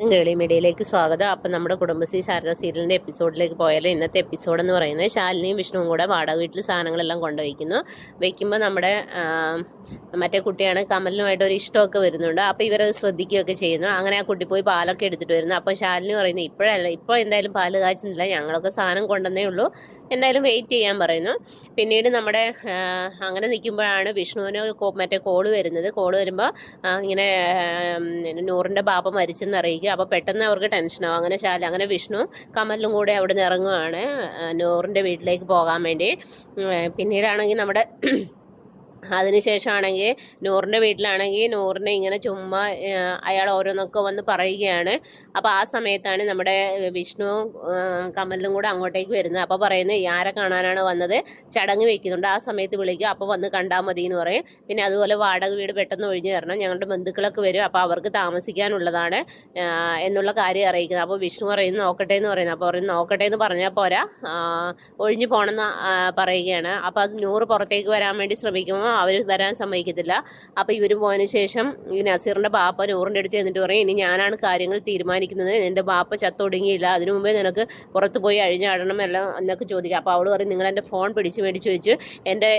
ഗേളി സ്വാഗതം. അപ്പം നമ്മുടെ കുടുംബശ്രീ ശാരദ സീരിയലിന്റെ എപ്പിസോഡിലേക്ക് പോയാൽ ഇന്നത്തെ എപ്പിസോഡ് എന്ന് പറയുന്നത് ശാലിനിയും വിഷ്ണുവും കൂടെ വാടക വീട്ടിൽ സാധനങ്ങളെല്ലാം കൊണ്ടുവയ്ക്കുന്നു. വയ്ക്കുമ്പോൾ നമ്മുടെ മറ്റേ കുട്ടിയാണ് കമലിനുമായിട്ട് ഒരു ഇഷ്ടമൊക്കെ വരുന്നുണ്ട്. അപ്പോൾ ഇവരത് ശ്രദ്ധിക്കുകയൊക്കെ ചെയ്യുന്നു. അങ്ങനെ ആ കുട്ടി പോയി പാലൊക്കെ എടുത്തിട്ട് വരുന്നു. അപ്പോൾ ശാലിനി പറയുന്നു ഇപ്പോഴല്ല ഇപ്പോൾ എന്തായാലും പാൽ കാച്ചുന്നില്ല. ഞങ്ങളൊക്കെ സാധനം കൊണ്ടുവന്നേ ഉള്ളൂ. എന്തായാലും വെയിറ്റ് ചെയ്യാൻ പറയുന്നു. പിന്നീട് നമ്മുടെ അങ്ങനെ നിൽക്കുമ്പോഴാണ് വിഷ്ണുവിന് മറ്റേ കോൾ വരുന്നത്. കോൾ വരുമ്പോൾ ഇങ്ങനെ നൂറിന്റെ ബാപ്പ മരിച്ചെന്ന് അറിയിക്കുക അപ്പോൾ പെട്ടെന്ന് അവർക്ക് ടെൻഷനാവും അങ്ങനെ ശാല അങ്ങനെ വിഷ്ണു കമലിലും കൂടെ അവിടെ നിന്ന് ഇറങ്ങുകയാണ് നൂറിന്റെ വീട്ടിലേക്ക് പോകാൻ വേണ്ടി. പിന്നീടാണെങ്കിൽ നമ്മുടെ അതിനുശേഷമാണെങ്കിൽ നൂറിന്റെ വീട്ടിലാണെങ്കിൽ നൂറിനെ ഇങ്ങനെ ചുമ്മാ അയാൾ ഓരോന്നൊക്കെ വന്ന് പറയുകയാണ്. അപ്പോൾ ആ സമയത്താണ് നമ്മുടെ വിഷ്ണു കമലിലും കൂടെ അങ്ങോട്ടേക്ക് വരുന്നത്. അപ്പോൾ പറയുന്നത് ആരെ കാണാനാണ് വന്നത്? ചടങ്ങ് വെക്കുന്നുണ്ട്. ആ സമയത്ത് വിളിക്കുക അപ്പോൾ വന്ന് കണ്ടാൽ മതി എന്ന് പറയും. പിന്നെ അതുപോലെ വാടക വീട് പെട്ടെന്ന് ഒഴിഞ്ഞു തരണം. ഞങ്ങളുടെ ബന്ധുക്കളൊക്കെ വരും. അപ്പോൾ അവർക്ക് താമസിക്കാനുള്ളതാണ് എന്നുള്ള കാര്യം അറിയിക്കുന്നത്. അപ്പോൾ വിഷ്ണു പറയുന്നു നോക്കട്ടെ എന്ന് പറയുന്നത് അപ്പോൾ പറയുന്നു നോക്കട്ടെ എന്ന് പറഞ്ഞാൽ പോരാ ഒഴിഞ്ഞു പോകണമെന്ന് പറയുകയാണ്. അപ്പോൾ അത് നൂറ് പുറത്തേക്ക് വരാൻ വേണ്ടി ശ്രമിക്കുമ്പോൾ അവർ വരാൻ സമ്മതിക്കത്തില്ല. അപ്പോൾ ഇവർ പോയതിന് ശേഷം ഈ നസീറിന്റെ ബാപ്പ നൂറിന്റെ അടുത്ത് ചെന്നിട്ട് പറയും ഇനി ഞാനാണ് കാര്യങ്ങൾ തീരുമാനിക്കുന്നത്. എന്റെ ബാപ്പ ചത്തൊടുങ്ങിയില്ല. അതിനു മുമ്പേ നിനക്ക് പുറത്ത് പോയി അഴിഞ്ഞാടണം എല്ലാം എന്നൊക്കെ ചോദിക്കുക അപ്പോൾ അവൾ പറയും നിങ്ങൾ എന്റെ ഫോൺ പിടിച്ച് മേടിച്ച് വെച്ച് എന്റെ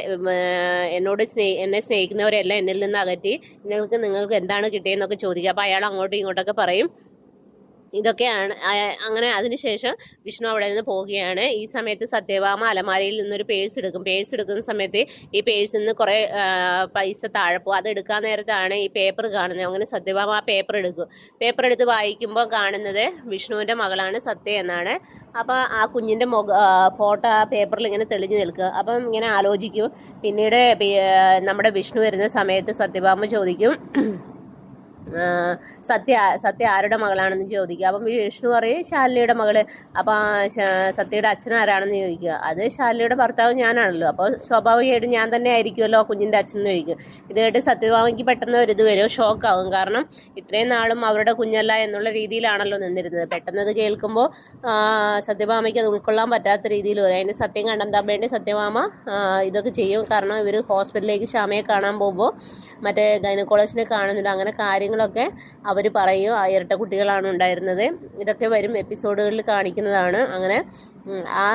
എന്നോട് സ്നേഹി എന്നെ സ്നേഹിക്കുന്നവരെല്ലാം എന്നിൽ നിന്ന് അകറ്റി. നിങ്ങൾക്ക് നിങ്ങൾക്ക് എന്താണ് കിട്ടിയതെന്നൊക്കെ ചോദിക്കുക അപ്പോൾ അയാൾ അങ്ങോട്ടും ഇങ്ങോട്ടൊക്കെ പറയും. ഇതൊക്കെയാണ്. അങ്ങനെ അതിനുശേഷം വിഷ്ണു അവിടെ നിന്ന് പോവുകയാണ്. ഈ സമയത്ത് സത്യഭാമ അലമാരയിൽ നിന്നൊരു പേഴ്സ് എടുക്കും. പേഴ്സ് എടുക്കുന്ന സമയത്ത് ഈ പേഴ്സിൽ നിന്ന് കുറേ പൈസ താഴെ പോകും. അത് എടുക്കാൻ നേരത്താണ് ഈ പേപ്പർ കാണുന്നത്. അങ്ങനെ സത്യഭാമ ആ പേപ്പർ എടുക്കും. പേപ്പർ എടുത്ത് വായിക്കുമ്പോൾ കാണുന്നത് വിഷ്ണുവിന്റെ മകളാണ് സത്യ എന്നാണ്. അപ്പോൾ ആ കുഞ്ഞിന്റെ മുഖ ഫോട്ടോ ആ പേപ്പറിൽ ഇങ്ങനെ തെളിഞ്ഞു നിൽക്കുക അപ്പം ഇങ്ങനെ ആലോചിക്കും. പിന്നീട് നമ്മുടെ വിഷ്ണു വരുന്ന സമയത്ത് സത്യഭാമ ചോദിക്കും സത്യ സത്യ ആരുടെ മകളാണെന്ന് ചോദിക്കുക. അപ്പം വിഷ്ണു പറയും ശാലിനിയുടെ മകൾ. അപ്പം സത്യയുടെ അച്ഛൻ ആരാണെന്ന് ചോദിക്കുക. അത് ശാലിനിയുടെ ഭർത്താവ് ഞാനാണല്ലോ. അപ്പോൾ സ്വാഭാവികമായിട്ടും ഞാൻ തന്നെ ആയിരിക്കുമല്ലോ കുഞ്ഞിന്റെ അച്ഛൻ എന്ന് ചോദിക്കും ഇത് കേട്ട് സത്യഭാമയ്ക്ക് പെട്ടെന്ന് ഒരു ഇത് വരും ആകും. കാരണം ഇത്രയും നാളും അവരുടെ കുഞ്ഞല്ല എന്നുള്ള രീതിയിലാണല്ലോ നിന്നിരുന്നത്. പെട്ടെന്ന് അത് കേൾക്കുമ്പോൾ സത്യഭാമയ്ക്ക് അത് ഉൾക്കൊള്ളാൻ പറ്റാത്ത രീതിയിൽ വരും. അതിന്റെ സത്യം കണ്ടെത്താൻ വേണ്ടി സത്യഭാമ ഇതൊക്കെ ചെയ്യും. കാരണം ഇവർ ഹോസ്പിറ്റലിലേക്ക് ശ്യാമയെ കാണാൻ പോകുമ്പോൾ മറ്റേ ഗൈനക്കോളജിനെ കാണുന്നുണ്ട്. അങ്ങനെ കാര്യങ്ങളൊക്കെ അവർ പറയും. ആ ഇരട്ട കുട്ടികളാണ് ഉണ്ടായിരുന്നത്. ഇതൊക്കെ വരും എപ്പിസോഡുകളിൽ കാണിക്കുന്നതാണ്. അങ്ങനെ ആ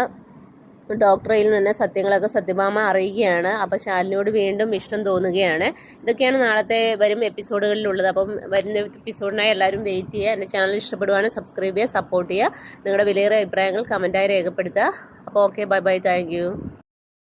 ഡോക്ടറിൽ നിന്ന് സത്യങ്ങളൊക്കെ സത്യഭാമ അറിയുകയാണ്. അപ്പോൾ ശാലിനിയോട് വീണ്ടും ഇഷ്ടം തോന്നുകയാണ്. ഇതൊക്കെയാണ് നാളത്തെ വരും എപ്പിസോഡുകളിലുള്ളത്. അപ്പം വരുന്ന എപ്പിസോഡിനായി എല്ലാവരും വെയിറ്റ് ചെയ്യുക. എന്റെ ചാനൽ ഇഷ്ടപ്പെടുവാണെങ്കിൽ സബ്സ്ക്രൈബ് ചെയ്യുക സപ്പോർട്ട് ചെയ്യുക. നിങ്ങളുടെ വിലയേറെ അഭിപ്രായങ്ങൾ കമന്റായി രേഖപ്പെടുത്തുക. അപ്പോൾ ഓക്കെ ബൈ ബൈ. താങ്ക്